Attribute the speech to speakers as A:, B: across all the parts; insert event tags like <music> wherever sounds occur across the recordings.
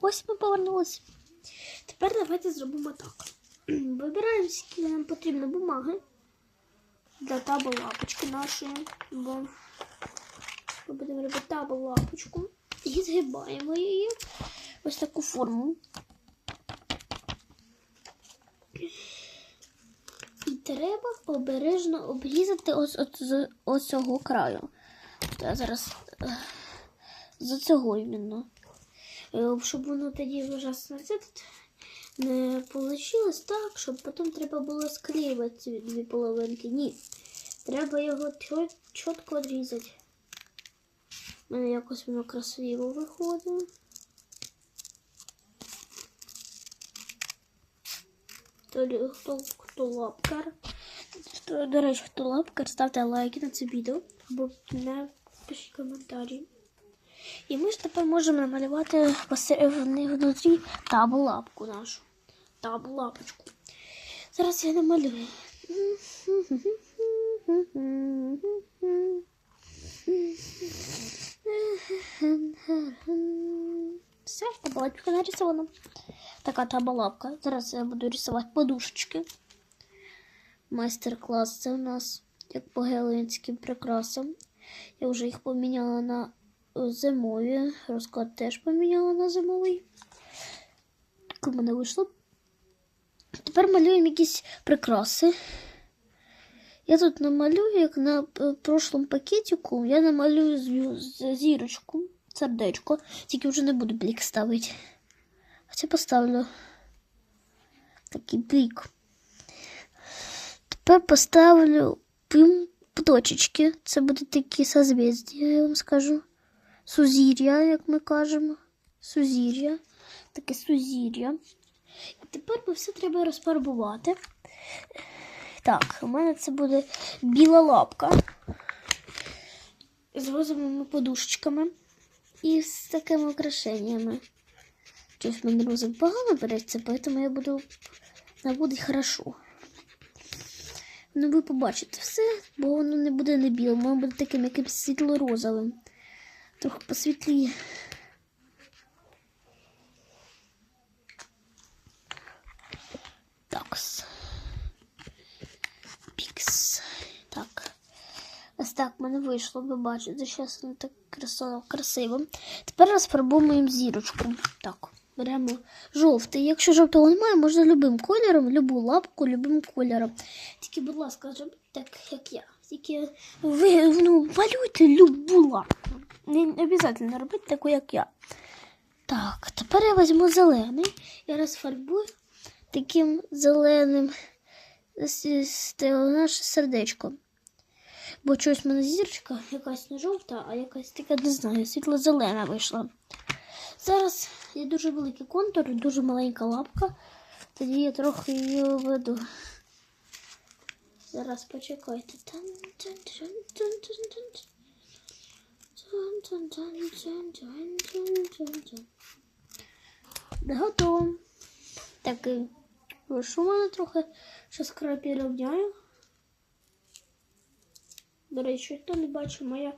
A: Ось ми повернулися. Тепер давайте зробимо так. <clears throat> Вибираємо, скільки нам потрібно бумаги для табу лапочки нашої. Бо ми будемо робити табу лапочку. І згибаємо її ось таку форму. І треба обережно обрізати ось з ось цього краю. Я зараз е, з цього іменно. Е, Щоб воно тоді це не вийшло так, щоб потім треба було склеювати ці дві половинки. Ні. Треба його чітко відрізати. У мене якось воно красиво виходить. Хто, хто, хто лапкар. До речі, хто лапкар, ставте лайки на це відео або напишіть коментарі. І ми ж тепер можемо намалювати внутрі табу лапку нашу. Табу лапочку. Зараз я намалюю. Все, таба лапка нарисована. Така табалапка. Зараз я буду рисувати подушечки. Майстер-клас це у нас як по гелинським прикрасам. Я вже їх поміняла на зимові. Розклад теж поміняла на зимовий. Так у мене вийшло. Тепер малюємо якісь прикраси. Я тут намалюю, як на е, прошлому пакетику, я намалюю зірочку, сердечко, тільки вже не буду блік ставити. Хоча поставлю такий блік. Тепер поставлю точечки. Це будуть такі созвездія, я вам скажу. Сузір'я, як ми кажемо. Сузір'я. Таке сузір'я. І тепер ми все треба розфарбувати. Так, у мене це буде біла лапка з розовими подушечками і з такими украшеннями. Щось в мене погано береться, тому я буду наводити хорошо. Ну, ви побачите все, бо воно не буде не білим, воно буде таким якимось світло-розовим. Трохи посвітліє. Такс. Пікс. Так. Ось так в мене вийшло, ви бачите, зараз воно так красиво, красиво. Тепер розфарбуємо зірочку. Так, беремо жовтий. Якщо жовтого немає, можна любим кольором, любу лапку, любим кольором. Тільки, будь ласка, зробіть так, як я. Тільки ви ну, малюйте любу лапку. Не обов'язково робити таку, як я. Так, тепер я візьму зелений і розфарбую таким зеленим наше сердечко. Бо чогось в мене зірочка якась не жовта, а якась така, не знаю, світло-зелена вийшла. Зараз є дуже великий контур, дуже маленька лапка. Тоді я трохи її веду. Зараз почекайте. Готово. Так, і вишу мене трохи. Зараз край переобняю. До речі, хто не бачив моє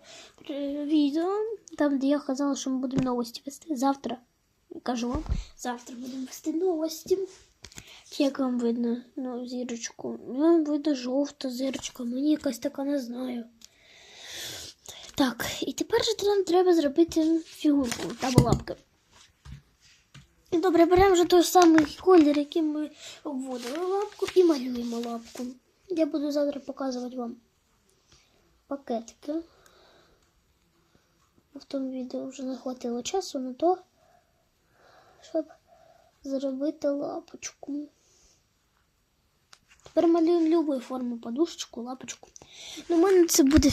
A: е, відео, там, де я казала, що ми будемо новості вести. Завтра, кажу вам, завтра будемо вести новості. Як вам видно ну, зірочку? Вам видно жовта зірочка, мені якась така не знаю. Так, і тепер же нам треба зробити фігурку та лапки. Добре, беремо вже той самий колір, яким ми обводили лапку, і малюємо лапку. Я буду завтра показувати вам пакетики. В тому відео вже не хватило часу на то, щоб зробити лапочку. Тепер малюємо любої форми подушечку, лапочку. Ну, у мене це буде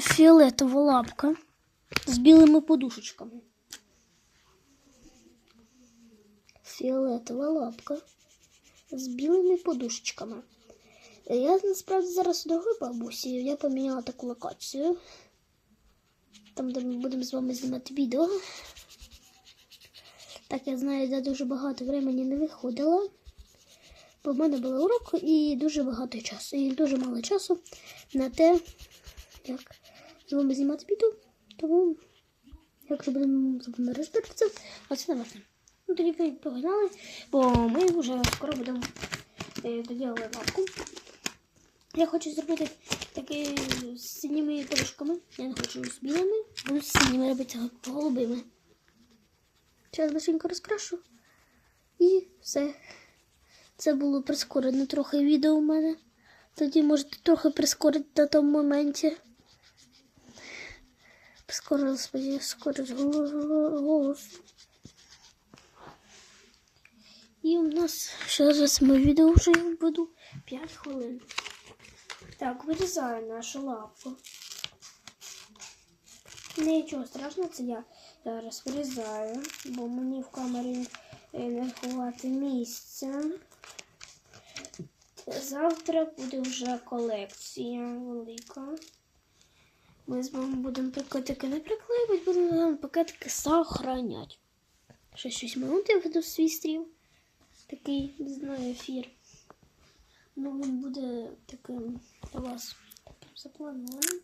A: фіолетова лапка з білими подушечками. Фіолетова лапка з білими подушечками. Я насправді зараз у другої бабусі. Я поміняла таку локацію. Там, де ми будемо з вами знімати відео. Так, я знаю, я дуже багато времени не виходила. Бо в мене були урок і дуже багато часу. І дуже мало часу на те, як з вами знімати відео. Тому, якщо будемо з вами розбиратися, оце не важливо. Ну, тоді погнали, бо ми вже скоро будемо е, доділити лапку. Я хочу зробити таке з синіми дорожками. Я не хочу з білими, буду з синіми робити голубими. Зараз быстренько розкрашу. І все. Це було прискорене трохи відео у мене. Тоді можете трохи прискорити на тому моменті. Прискорилось, сподіваюся, скорить голос. І у нас ще зараз ми відео вже веду 5 хвилин. Так, вирізаю нашу лапку. Нічого страшного, це я зараз вирізаю, бо мені в камері е, не ховати місця. Завтра буде вже колекція велика. Ми з вами будемо пакетики не приклеювати, будемо пакетики сохраняти. Ще 6 минут я веду свій стрім. Такий, не знаю, ефір. Ну, він буде таким для вас запланованим.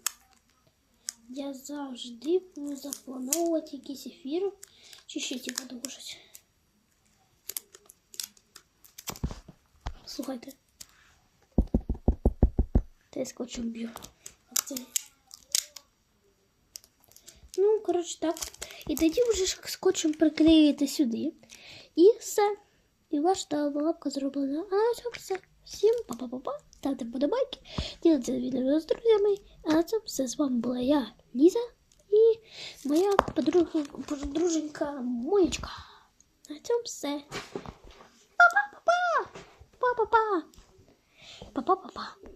A: Я завжди буду заплановувати якийсь ефір. Чи ще типу того щось. Слухайте. Та я скотчем б'ю. Ну, коротше, так. І тоді вже скотчем приклеїти сюди. І все. І ваша лапка зроблена. А цьому все. Всім па-па-па-па. Ставте подобайки. Діліться відео з друзями. А цьому все. З вами була я, Ліза, і моя подруженька Монечка. На цьому все. Па-па-па-па. Па-па-па. Па-па-па-па.